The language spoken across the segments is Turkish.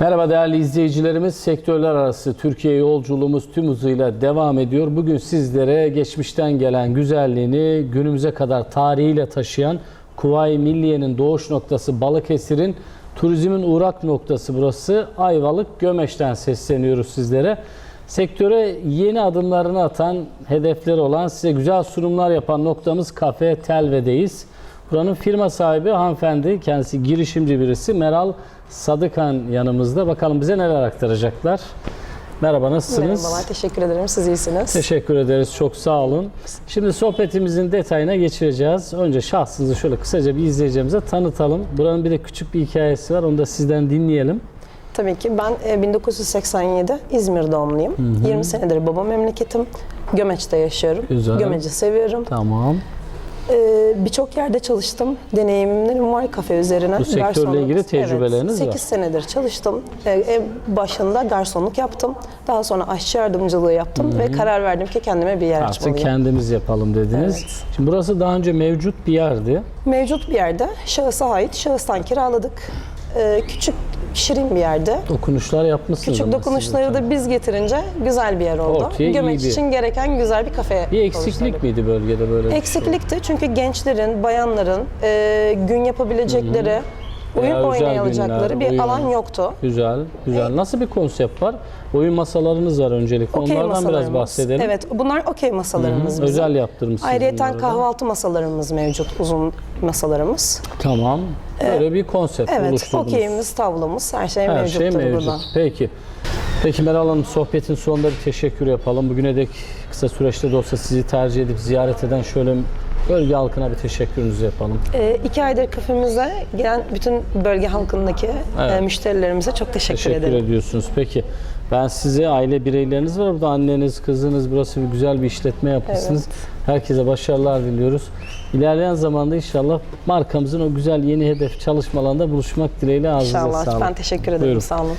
Merhaba değerli izleyicilerimiz. Sektörler arası Türkiye yolculuğumuz tüm hızıyla devam ediyor. Bugün sizlere geçmişten gelen güzelliğini günümüze kadar tarihiyle taşıyan Kuvayi Milliye'nin doğuş noktası Balıkesir'in turizmin uğrak noktası burası Ayvalık Gömeş'ten sesleniyoruz sizlere. Sektöre yeni adımlarını atan, hedefleri olan, size güzel sunumlar yapan noktamız Kafe Telve'deyiz. Buranın firma sahibi hanımefendi, kendisi girişimci birisi. Meral Sadıkan yanımızda. Bakalım bize neler aktaracaklar. Merhaba, nasılsınız? Merhabalar, teşekkür ederim. Siz iyisiniz. Teşekkür ederiz, çok sağ olun. Şimdi sohbetimizin detayına geçireceğiz. Önce şahsınızı şöyle kısaca bir izleyeceğimize tanıtalım. Buranın bir de küçük bir hikayesi var, onu da sizden dinleyelim. Tabii ki ben e, 1987 İzmir doğumluyum. 20 senedir baba memleketim. Gömeç'te yaşıyorum. Güzel. Gömeci seviyorum. Tamam. Ee, Birçok yerde çalıştım. Deneyimlerim var kafe üzerine. Bu sektörle ilgili tecrübeleriniz evet, var. 8 senedir çalıştım. Ee, başında garsonluk yaptım. Daha sonra aşçı yardımcılığı yaptım ve karar verdim ki kendime bir yer Artık açmalıyım. kendimiz yapalım dediniz. Evet. Şimdi burası daha önce mevcut bir yerdi. Mevcut bir yerde şahısa ait şahıstan kiraladık. Ee, Küçük şirin bir yerde. Dokunuşlar yapmışsınız. Küçük ama siz dokunuşları da biz getirince güzel bir yer oldu. Ortaya iyi Gömeç bir- için gereken güzel bir kafe Bir eksiklik oluşturduk. miydi bölgede böyle bir şey? Eksiklikti çünkü gençlerin, bayanların e, gün yapabilecekleri, oyun Veya özel oynayacakları günler, bir oyun. alan yoktu. Güzel, güzel. Nasıl bir konsept var? Oyun masalarınız var öncelikle. Okey Onlardan biraz masalarımız. bahsedelim. Evet, bunlar okey masalarımız bizim. Özel yaptırmışsınız bunları da. kahvaltı masalarımız mevcut, uzun masalarımız. Tamam. Böyle bir konsept Evet, oluşturdunuz. okeyimiz, tavlamız, her şey Her mevcuttur şey mevcut. burada. Peki. Peki Meral Hanım sohbetin sonunda bir teşekkür yapalım. Bugüne dek kısa süreçte de olsa sizi tercih edip ziyaret eden şöyle bölge halkına bir teşekkürünüzü yapalım. E, iki aydır kafemize gelen bütün bölge halkındaki Evet. e, müşterilerimize çok teşekkür, Teşekkür ederim. ediyorsunuz. Peki ben size aile bireyleriniz var burada anneniz, kızınız burası bir güzel bir işletme yapmışsınız. Herkese başarılar diliyoruz. İlerleyen zamanda inşallah markamızın o güzel yeni hedef çalışmalarında buluşmak dileğiyle ağzınıza İnşallah. sağlık. Ben teşekkür ederim. Buyurun. Sağ olun.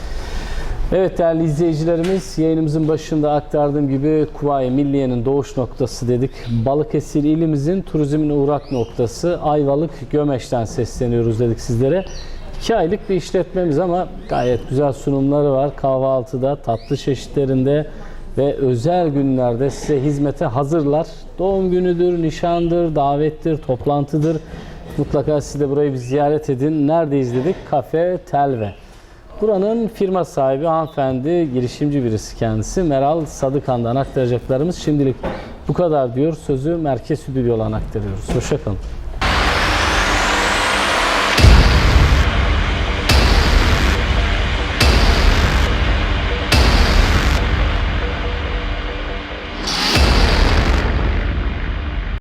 Evet değerli izleyicilerimiz yayınımızın başında aktardığım gibi Kuvayi Milliye'nin doğuş noktası dedik. Balıkesir ilimizin turizmin uğrak noktası Ayvalık Gömeş'ten sesleniyoruz dedik sizlere. 2 aylık bir işletmemiz ama gayet güzel sunumları var. Kahvaltıda, tatlı çeşitlerinde ve özel günlerde size hizmete hazırlar. Doğum günüdür, nişandır, davettir, toplantıdır. Mutlaka siz de burayı bir ziyaret edin. Neredeyiz dedik? Kafe Telve. Buranın firma sahibi hanımefendi, girişimci birisi kendisi. Meral Sadıkan'dan aktaracaklarımız şimdilik bu kadar diyor. Sözü Merkez Stüdyo'dan aktarıyoruz. Hoşçakalın.